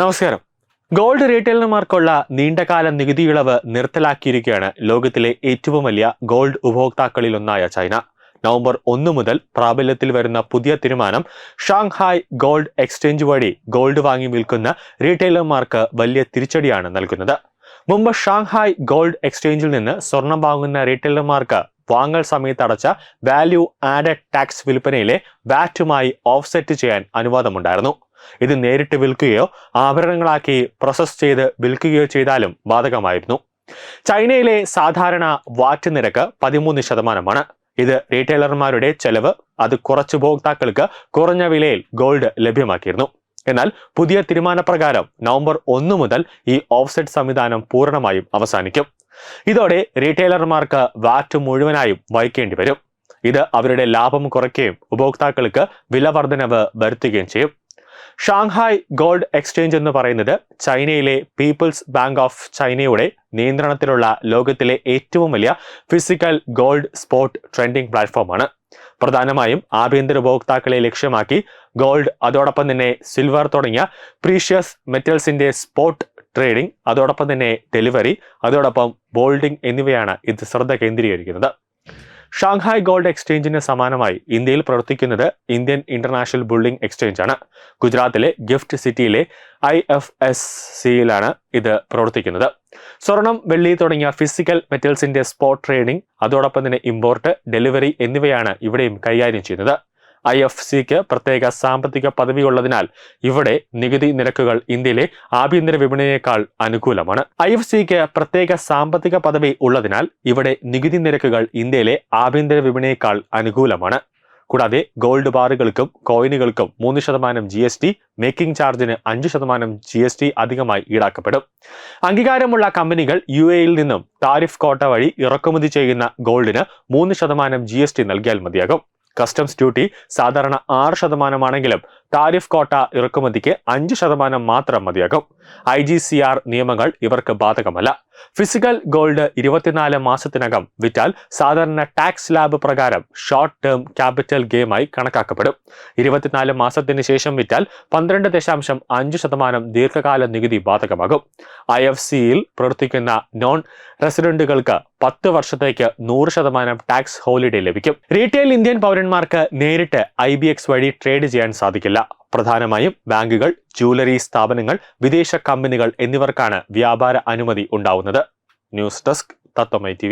നമസ്കാരം. ഗോൾഡ് റീറ്റെയിലർമാർക്കുള്ള നീണ്ടകാല നികുതി ഇളവ് നിർത്തലാക്കിയിരിക്കുകയാണ് ലോകത്തിലെ ഏറ്റവും വലിയ ഗോൾഡ് ഉപഭോക്താക്കളിലൊന്നായ ചൈന. നവംബർ ഒന്ന് മുതൽ പ്രാബല്യത്തിൽ വരുന്ന പുതിയ തീരുമാനം ഷാങ്ഹായ് ഗോൾഡ് എക്സ്ചേഞ്ച് വഴി ഗോൾഡ് വാങ്ങി വിൽക്കുന്ന റീറ്റെയിലർമാർക്ക് വലിയ തിരിച്ചടിയാണ് നൽകുന്നത്. മുമ്പ് ഷാങ്ഹായ് ഗോൾഡ് എക്സ്ചേഞ്ചിൽ നിന്ന് സ്വർണം വാങ്ങുന്ന റീറ്റെയിലർമാർക്ക് വാങ്ങൽ സമയത്ത് അടച്ച വാല്യൂ ആഡഡ് ടാക്സ് വിൽപ്പനയിലെ വാറ്റുമായി ഓഫ്സെറ്റ് ചെയ്യാൻ അനുവാദമുണ്ടായിരുന്നു. ഇത് നേരിട്ട് വിൽക്കുകയോ ആഭരണങ്ങളാക്കി പ്രോസസ് ചെയ്ത് വിൽക്കുകയോ ചെയ്താലും ബാധകമായിരുന്നു. ചൈനയിലെ സാധാരണ വാറ്റ് നിരക്ക് പതിമൂന്ന് ശതമാനമാണ്. ഇത് റീറ്റെയിലർമാരുടെ ചെലവ് അത് കുറച്ച് ഉപഭോക്താക്കൾക്ക് കുറഞ്ഞ വിലയിൽ ഗോൾഡ് ലഭ്യമാക്കിയിരുന്നു. എന്നാൽ പുതിയ തീരുമാനപ്രകാരം നവംബർ ഒന്ന് മുതൽ ഈ ഓഫ്സെറ്റ് സംവിധാനം പൂർണമായും അവസാനിക്കും. ഇതോടെ റീറ്റെയിലർമാർക്ക് വാറ്റ് മുഴുവനായും വഹിക്കേണ്ടി വരും. ഇത് അവരുടെ ലാഭം കുറയ്ക്കുകയും ഉപഭോക്താക്കൾക്ക് വില വർധനവ് വരുത്തുകയും ചെയ്യും. ഷാങ്ഹായ് ഗോൾഡ് എക്സ്ചേഞ്ച് എന്ന് പറയുന്നത് ചൈനയിലെ പീപ്പിൾസ് ബാങ്ക് ഓഫ് ചൈനയുടെ നിയന്ത്രണത്തിലുള്ള ലോകത്തിലെ ഏറ്റവും വലിയ ഫിസിക്കൽ ഗോൾഡ് സ്പോട്ട് ട്രെൻഡിംഗ് പ്ലാറ്റ്ഫോമാണ്. പ്രധാനമായും ആഭ്യന്തര ഉപഭോക്താക്കളെ ലക്ഷ്യമാക്കി ഗോൾഡ് അതോടൊപ്പം തന്നെ സിൽവർ തുടങ്ങിയ പ്രീഷ്യസ് മെറ്റൽസിന്റെ സ്പോട്ട് ട്രേഡിംഗ് അതോടൊപ്പം തന്നെ ഡെലിവറി അതോടൊപ്പം ബോൾഡിംഗ് എന്നിവയാണ് ഇത് ശ്രദ്ധ കേന്ദ്രീകരിക്കുന്നത്. ഷാങ്ഹായ് ഗോൾഡ് എക്സ്ചേഞ്ചിന് സമാനമായി ഇന്ത്യയിൽ പ്രവർത്തിക്കുന്നത് ഇന്ത്യൻ ഇന്റർനാഷണൽ ബുള്ളിംഗ് എക്സ്ചേഞ്ച് ആണ് ഗുജറാത്തിലെ ഗിഫ്റ്റ് സിറ്റിയിലെ ഐ എഫ് എസ് സിയിലാണ് ഇത് പ്രവർത്തിക്കുന്നത്. സ്വർണം വെള്ളി തുടങ്ങിയ ഫിസിക്കൽ മെറ്റൽസിന്റെ സ്പോട്ട് ട്രേഡിംഗ് അതോടൊപ്പം തന്നെ ഇമ്പോർട്ട് ഡെലിവറി എന്നിവയാണ് ഇവിടെയും കൈകാര്യം ചെയ്യുന്നത്. ഐ എഫ് സിക്ക് പ്രത്യേക സാമ്പത്തിക പദവി ഉള്ളതിനാൽ ഇവിടെ നികുതി നിരക്കുകൾ ഇന്ത്യയിലെ ആഭ്യന്തര വിപണിയേക്കാൾ അനുകൂലമാണ്. ഐ എഫ് സിക്ക് പ്രത്യേക സാമ്പത്തിക പദവി ഉള്ളതിനാൽ ഇവിടെ നികുതി നിരക്കുകൾ ഇന്ത്യയിലെ ആഭ്യന്തര വിപണിയേക്കാൾ അനുകൂലമാണ്. കൂടാതെ ഗോൾഡ് ബാറുകൾക്കും കോയിനുകൾക്കും മൂന്ന് ശതമാനം ജി എസ് ടി മേക്കിംഗ് ചാർജിന് അഞ്ച് ശതമാനം ജി എസ് ടി അധികമായി ഈടാക്കപ്പെടും. അംഗീകാരമുള്ള കമ്പനികൾ യു എയിൽ നിന്നും താരിഫ് കോട്ട വഴി ഇറക്കുമതി ചെയ്യുന്ന ഗോൾഡിന് മൂന്ന് ശതമാനം ജി എസ് ടി നൽകിയാൽ മതിയാകും. കസ്റ്റംസ് ഡ്യൂട്ടി സാധാരണ ആറ് ശതമാനമാണെങ്കിലും താരിഫ് കോട്ട ഇറക്കുമതിക്ക് അഞ്ച് ശതമാനം മാത്രം മതിയാകും. ഐ ജി സി ആർ നിയമങ്ങൾ ഇവർക്ക് ബാധകമല്ല. ഫിസിക്കൽ ഗോൾഡ് ഇരുപത്തിനാല് മാസത്തിനകം വിറ്റാൽ സാധാരണ ടാക്സ് ലാബ് പ്രകാരം ഷോർട്ട് ടേം ക്യാപിറ്റൽ ഗെയിമായി കണക്കാക്കപ്പെടും. ഇരുപത്തിനാല് മാസത്തിന് ശേഷം വിറ്റാൽ പന്ത്രണ്ട് ദശാംശം അഞ്ച് ശതമാനം ദീർഘകാല നികുതി ബാധകമാകും. ഐ എഫ് സിയിൽ പ്രവർത്തിക്കുന്ന നോൺ റെസിഡന്റുകൾക്ക് പത്ത് വർഷത്തേക്ക് നൂറ് ശതമാനം ടാക്സ് ഹോളിഡേ ലഭിക്കും. റീറ്റെയിൽ ഇന്ത്യൻ പൗരന്മാർക്ക് നേരിട്ട് ഐ ബി എക്സ് വഴി ട്രേഡ് ചെയ്യാൻ സാധിക്കില്ല. പ്രധാനമായും ബാങ്കുകൾ ജൂവലറി സ്ഥാപനങ്ങൾ വിദേശ കമ്പനികൾ എന്നിവർക്കാണ് വ്യാപാര അനുമതി ഉണ്ടാവുന്നത്. ന്യൂസ് ഡെസ്ക് തത്വമൈ ടി